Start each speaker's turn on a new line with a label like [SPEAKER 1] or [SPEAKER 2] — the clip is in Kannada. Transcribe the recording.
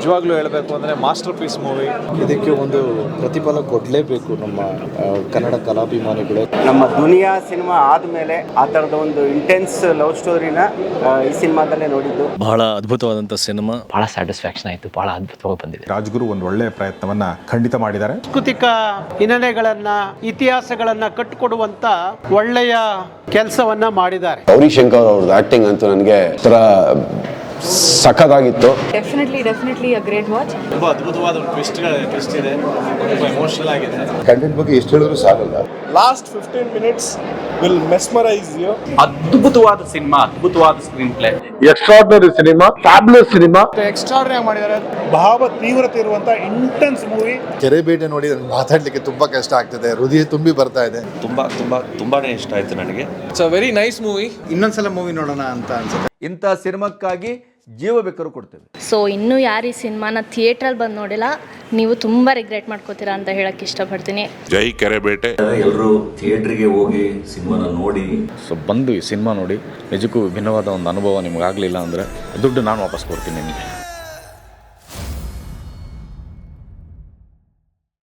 [SPEAKER 1] ನಿಜವಾಗ್ಲೂ ಹೇಳಬೇಕು ಅಂದರೆ ಮಾಸ್ಟರ್ ಪೀಸ್ ಮೂವಿ.
[SPEAKER 2] ಇದಕ್ಕೆ ಒಂದು ಪ್ರತಿಫಲ ಕೊಡಲೇಬೇಕು ನಮ್ಮ ಕನ್ನಡ ಕಲಾಭಿಮಾನಿಗಳು.
[SPEAKER 3] ನಮ್ಮ ದುನಿಯಾ ಸಿನಿಮಾ ಆದಮೇಲೆ ಆ ಥರದ ಒಂದು ಇಂಟೆನ್ಸ್ ಲವ್ ಸ್ಟೋರಿನ ಈ ಸಿನಿಮಾದಲ್ಲೇ ನೋಡಿದ್ದು.
[SPEAKER 4] ಬಹಳ ಅದ್ಭುತವಾದಂಥ ಸಿನಿಮಾ.
[SPEAKER 5] ಬಹಳ ಸ್ಯಾಟಿಸ್ಫ್ಯಾಕ್ಷನ್ ಆಯಿತು ಬಹಳ ಅದ್ಭುತವಾಗಿ ಬಂದಿದೆ.
[SPEAKER 6] ರಾಜ್ಗುರು ಒಂದು ಒಳ್ಳೆಯ ಪ್ರಯತ್ನವನ್ನ ಖಂಡಿತ ಮಾಡಿದ್ದಾರೆ.
[SPEAKER 7] ಸಾಂಸ್ಕೃತಿಕ ಹಿನ್ನೆಲೆಗಳನ್ನ ಇತಿಹಾಸಗಳನ್ನ ಕಟ್ಟಿಕೊಡುವಂತ ಒಳ್ಳೆಯ ಕೆಲಸವನ್ನ ಮಾಡಿದ್ದಾರೆ.
[SPEAKER 8] ಗೌರಿ ಶಂಕರ್ ಅವ್ರದ್ದು ಆಕ್ಟಿಂಗ್ ಅಂತೂ ನನಗೆ ಒಂಥರ ಸಖತ್ತಾಗಿತ್ತು.
[SPEAKER 9] ಡೆಫಿನೆಟ್ಲಿ ಡೆಫಿನೆಟ್ಲಿ ಅ ಗ್ರೇಟ್ ವಾಚ್
[SPEAKER 1] ತುಂಬ ಅದ್ಭುತವಾದ ಟ್ವಿಸ್ಟ್ಗಳು ಟ್ವಿಸ್ಟ್ ಇದೆ. ತುಂಬ ಎಮೋಷನಲ್ ಆಗಿದೆ.
[SPEAKER 2] ಕಂಟೆಂಟ್ ಬಗ್ಗೆ ಎಷ್ಟು ಹೇಳಿದ್ರು ಸಾಲಲ್ಲ.
[SPEAKER 10] Last fifteen minutes will mesmerise you
[SPEAKER 5] ಅದ್ಭುತವಾದ ಸಿನಿಮಾ ಅದ್ಭುತವಾದ screenplay
[SPEAKER 2] extraordinary cinema fabulous cinema
[SPEAKER 10] ಎಕ್ಸ್ಟ್ರಾರ್ಡಿನಾಗಿ ಮಾಡಿದ್ದಾರೆ. ಭಾವ ತೀವ್ರತೆ ಇರುವಂತ ಇಂಟೆನ್ಸ್ ಮೂವಿ
[SPEAKER 2] ಕೆರೆ ಬೇಟೆ ನೋಡಿ ನನಗೆ ಮಾತಾಡ್ಲಿಕ್ಕೆ ತುಂಬಾ ಕಷ್ಟ ಆಗ್ತದೆ. ಹೃದಯ ತುಂಬಿ ಬರ್ತಾ ಇದೆ.
[SPEAKER 4] ತುಂಬಾ ತುಂಬಾ ತುಂಬಾನೇ ಇಷ್ಟ ಆಯ್ತು ನನಗೆ.
[SPEAKER 1] It's a very nice movie
[SPEAKER 2] ಇನ್ನೊಂದ್ಸಲ ಮೂವಿ ನೋಡೋಣ ಅಂತ ಅನ್ಸುತ್ತೆ.
[SPEAKER 11] ಇಂಥ ಸಿನಿಮಾಕ್ಕಾಗಿ ಜೀವ ಬೇಕಾದ್ರೂ ಕೊಡ್ತೇವೆ.
[SPEAKER 9] ಸೊ ಇನ್ನೂ ಯಾರು ಈ ಸಿನಿಮಾನ ಥಿಯೇಟ್ರಲ್ಲಿ ಬಂದು ನೋಡಿಲ್ಲ ನೀವು ತುಂಬ ರಿಗ್ರೆಟ್ ಮಾಡ್ಕೋತೀರಾ ಅಂತ ಹೇಳಕ್ ಇಷ್ಟಪಡ್ತೀನಿ.
[SPEAKER 8] ಜೈ ಕೆರೆಬೇಟೆ
[SPEAKER 4] ಎಲ್ಲರೂ ಥಿಯೇಟ್ರಿಗೆ ಹೋಗಿ ಸಿನಿಮಾನ ನೋಡಿ. ಸೊ ಬಂದು ಈ ಸಿನಿಮಾ ನೋಡಿ ನಿಜಕ್ಕೂ ವಿಭಿನ್ನವಾದ ಒಂದು ಅನುಭವ ನಿಮಗಾಗಲಿಲ್ಲ ಅಂದರೆ ದುಡ್ಡು ನಾನು ವಾಪಸ್ ಕೊಡ್ತೀನಿ ನಿಮಗೆ.